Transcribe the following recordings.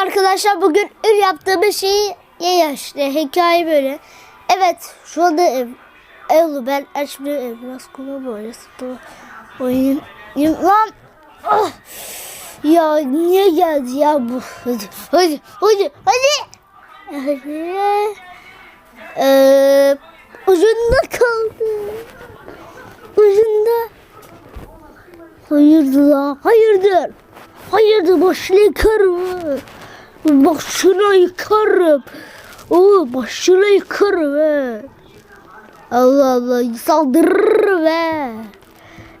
arkadaşlar bugün ür yaptığımız şeyi ya işte hikaye böyle. Evet şu anda ev. Evli ben açmıyor ev. Biraz kuma böyle sıkı oyun. Lan ah! ya niye geldi ya bu? Hadi hadi hadi hadi. Hadi. Ee, ucunda kaldı. Ucunda. Hayırdır lan? Hayırdır? Hayırdır başını yıkarım. Ha. Başını yıkarım. Oo başını yıkarım he. Allah Allah saldırır be.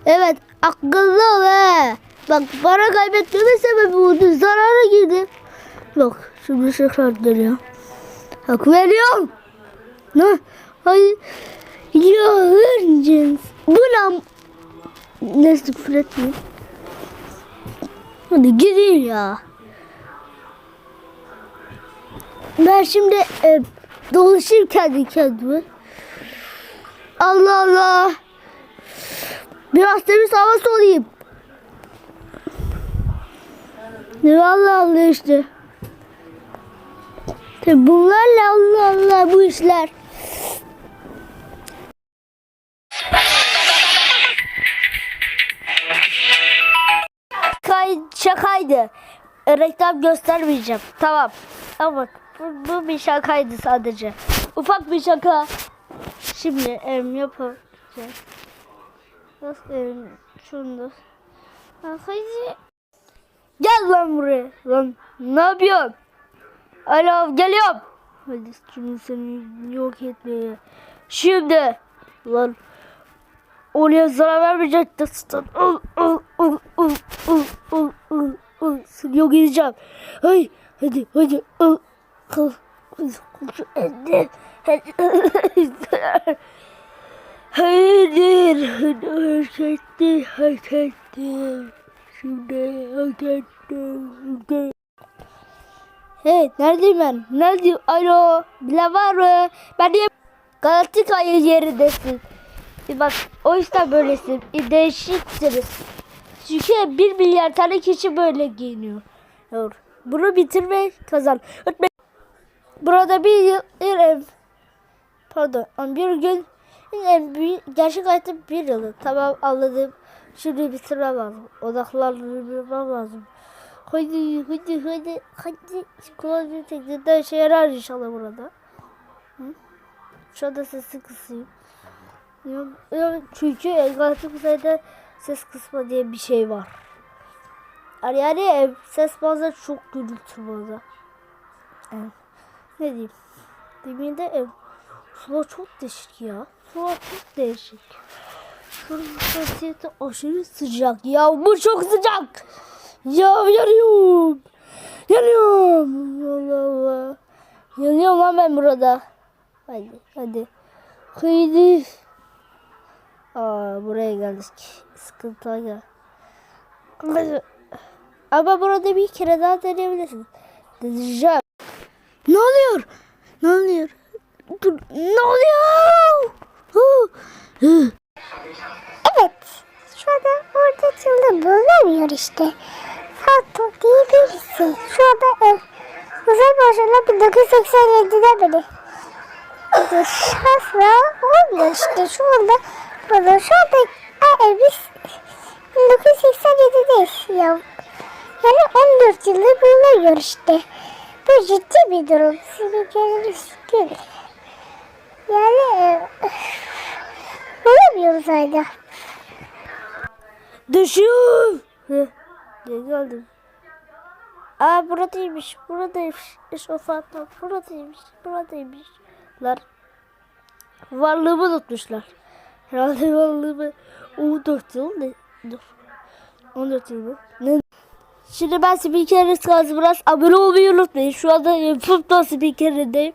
Evet akıllı he. Bak para kaybetmemin sebebi oldu. Zarara girdim. Bak şimdi tekrar geliyor. Hak veriyorum. Ne? Hayır. Ya vereceğiz. Bu lan. Neyse küfür etmeyeyim. Hadi gideyim ya. Ben şimdi e, dolaşayım kendi kendime. Allah Allah. Biraz temiz hava solayım. Ne Allah Allah işte. Tabi bunlarla Allah Allah bu işler. Kay şakaydı. Reklam göstermeyeceğim. Tamam. Ama bak bu, bu bir şakaydı sadece. Ufak bir şaka. Şimdi em yapacağız. Nasıl em şunu Hadi. Gel lan buraya. Lan ne yapıyorsun? Alo geliyorum. Hadi şimdi seni yok etmeye. Şimdi. Lan Oraya zarar vermeyecek de stan. Al al al al al al al al. Seni yok edeceğim. Hay hadi hadi al. Al. Hadi. Hadi. Hayır. Hadi hak etti. Hak etti. Şimdi hak etti. Hey neredeyim ben? Neredeyim? Alo. Bile var mı? Ben de Galatasaray'ın yerindesin. Bak o yüzden böylesin. Değişiksiniz. Çünkü bir milyar tane kişi böyle giyiniyor. Bunu bitirme kazan. Ötme. Burada bir yıl bir ev. Pardon. Bir gün en büyük gerçek hayatta bir yılı. Tamam anladım. Şimdi bitirmem lazım. Odaklanmam lazım. Hadi hadi hadi hadi. Kullanıcı tekniğinden işe yarar inşallah burada. Hı? Şu anda sesi kısayım. Çünkü Galatasaray'da ses kısma diye bir şey var. Yani, yani ses bazen çok gürültü bazen. Evet. Ne diyeyim? Demin de ev. Sular çok değişik ya. Sular çok değişik. Şuranın vaziyeti aşırı sıcak. Ya bu çok sıcak. Ya yanıyorum. Yanıyorum. Allah Allah. Yanıyorum lan ben burada. Hadi hadi. Haydi. Aa buraya geldik. Sıkıntı ya. Ama burada bir kere daha deneyebilirsin. Deneyeceğim. Ne oluyor? Ne oluyor? Dur, ne oluyor? Hı, hı. Evet. Şu anda orada çıldı bulamıyor işte. Fatih diye birisi. Şu anda ev. Uzay başına 1987'de beri. Şafra olmuyor işte şu anda. Burada şu anda ev biz 1987'deyiz ya. Yani 14 yıldır bulunuyor işte. Bu ciddi bir durum. Sizin kendiniz değil. Yani e, bulamıyoruz hala. Düşüyor. Geri geldim. Aa buradaymış, buradaymış. Fatma buradaymış, buradaymış. Lar. Varlığımı unutmuşlar. Herhalde varlığımı 14 yıl ne? Dur. 14 yıl mı? Ne? Şimdi ben spiker kalsın biraz abone olmayı unutmayın. Şu anda e, futbol spikerindeyim.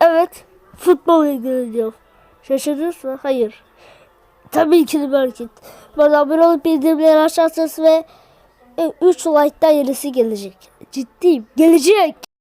Evet. Futbol ilgileniyorum. Şaşırdınız mı? Hayır. Tabii ki de belki. Bana abone olup bildirimleri açarsanız ve 3 like'dan yenisi gelecek. Ciddiyim. Gelecek.